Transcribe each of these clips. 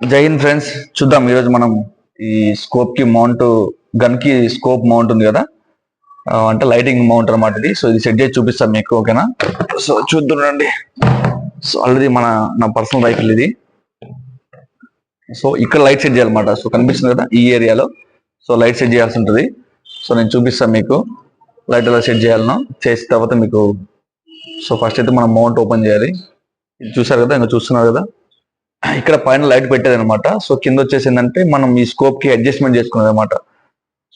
జై హింద్ ఫ్రెండ్స్ చూద్దాం. ఈరోజు మనం ఈ స్కోప్కి మౌంట్ గన్కి స్కోప్ మౌంట్ ఉంది కదా? అంటే లైటింగ్ మౌంట్ అన్నమాట ఇది. సో ఇది సెట్ చేసి చూపిస్తాం మీకు ఓకేనా? సో చూద్దాండి సో ఆల్రెడీ మన నా పర్సనల్ రైఫిల్ ఇది. సో ఇక్కడ లైట్ సెట్ చేయాలన్నమాట. సో కనిపిస్తుంది కదా ఈ ఏరియాలో సో లైట్ సెట్ చేయాల్సి ఉంటుంది. సో నేను చూపిస్తాను మీకు. లైట్ ఎలా సెట్ చేయాలనో చేసిన తర్వాత మీకు సో ఫస్ట్ అయితే మనం మౌంట్ ఓపెన్ చేయాలి. ఇది చూసారు కదా? ఇంకా చూస్తున్నారు కదా? ఇక్కడ పైన లైట్ పెట్టేది అనమాట సో కింద వచ్చేసి ఏంటంటే మనం ఈ స్కోప్కి అడ్జస్ట్మెంట్ చేసుకునేది అనమాట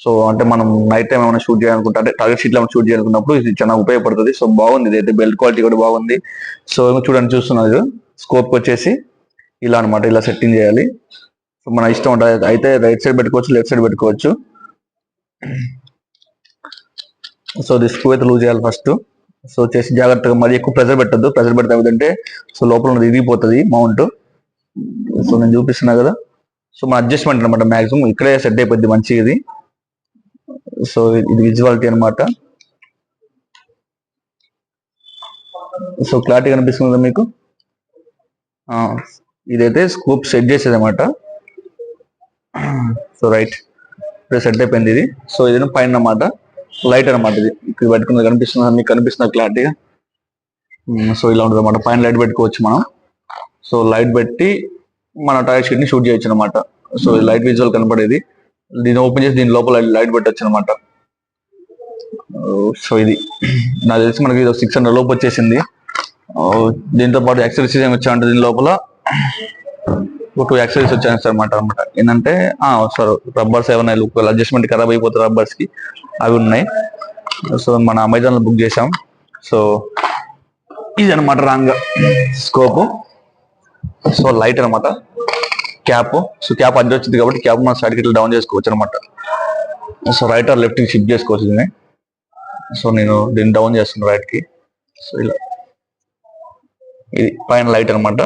సో అంటే మనం నైట్ టైం ఏమైనా షూట్ చేయాలనుకుంటే అంటే టార్గెట్ షీట్లో షూట్ చేయాలనుకున్నప్పుడు ఇది చాలా ఉపయోగపడుతుంది. సో బాగుంది. ఇదైతే అయితే బెల్ట్ క్వాలిటీ కూడా బాగుంది. సో చూడండి చూస్తున్నారు స్కోప్ వచ్చేసి ఇలా అనమాట ఇలా సెట్టింగ్ చేయాలి. సో మన ఇష్టం ఉంటుంది అయితే రైట్ సైడ్ పెట్టుకోవచ్చు లెఫ్ట్ సైడ్ పెట్టుకోవచ్చు. సో ఇది స్క్రూ అయితే లూజ్ చేయాలి ఫస్ట్ సో చేసి జాగ్రత్తగా మరి ఎక్కువ ప్రెజర్ పెట్టద్దు. ప్రెజర్ పెడితే ఏంటంటే సో లోపల ఉన్నది ఇరిగిపోతుంది మౌంట్ సో నేను చూపిస్తున్నా కదా. సో మన అడ్జస్ట్మెంట్ అనమాట మాక్సిమం ఇక్కడే సెట్ అయిపోద్ది మంచిగా ఇది సో ఇది విజువాలిటీ అన్నమాట. సో క్లారిటీ కనిపిస్తుంది కదా మీకు? ఆ, ఇదైతే స్కూప్ సెట్ చేసేది అనమాట సో రైట్ ఇప్పుడు సెట్ అయిపోయింది ఇది. సో ఇది పైన అన్నమాట. లైట్ అన్నమాట ఇది. ఇక్కడ పెట్టుకున్నది కనిపిస్తుంది? మీకు కనిపిస్తుంది క్లారిటీగా? సో ఇలా ఉంటుంది అనమాట పైన లైట్ పెట్టుకోవచ్చు మనం. సో లైట్ పెట్టి మన టైర్ షీట్ని షూట్ చేయొచ్చు అనమాట సో లైట్ విజువల్ కనపడేది. దీన్ని ఓపెన్ చేసి దీని లోపల లైట్ పెట్టచ్చు అనమాట సో ఇది నాకు తెలిసి మనకి సిక్స్ హండ్రెడ్ లోపు వచ్చేసింది. దీంతో పాటు యాక్సరీస్ ఏమి వచ్చా అంటే దీని లోపల టూ యాక్సరీస్ వచ్చాయి అనమాట అనమాట ఏంటంటే సార్ రబ్బర్స్ ఏమైనా అడ్జస్ట్మెంట్ ఖరాబ్ అయిపోతాయి రబ్బర్స్కి అవి ఉన్నాయి. సో మన అమెజాన్లో బుక్ చేసాం సో ఇది అనమాట రాంగ్ స్కోప్. సో లైట్ అనమాట క్యాప్ సో క్యాప్ అడ్డు వచ్చింది కాబట్టి క్యాప్ మన సైడ్కి ఇట్లా డౌన్ చేసుకోవచ్చు అనమాట సో రైట్ ఆర్ లెఫ్ట్కి షిఫ్ట్ చేసుకోవచ్చు దీన్ని. సో నేను దీన్ని డౌన్ చేస్తున్నాను రైట్కి. సో ఇలా. ఇది పైన లైట్ అనమాట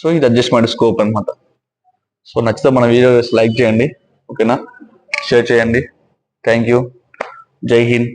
సో ఇది అడ్జస్ట్మెంట్ స్కోప్ అనమాట సో నచ్చితే మన వీడియో లైక్ చేయండి. ఓకేనా షేర్ చేయండి. థ్యాంక్ యూ జై హింద్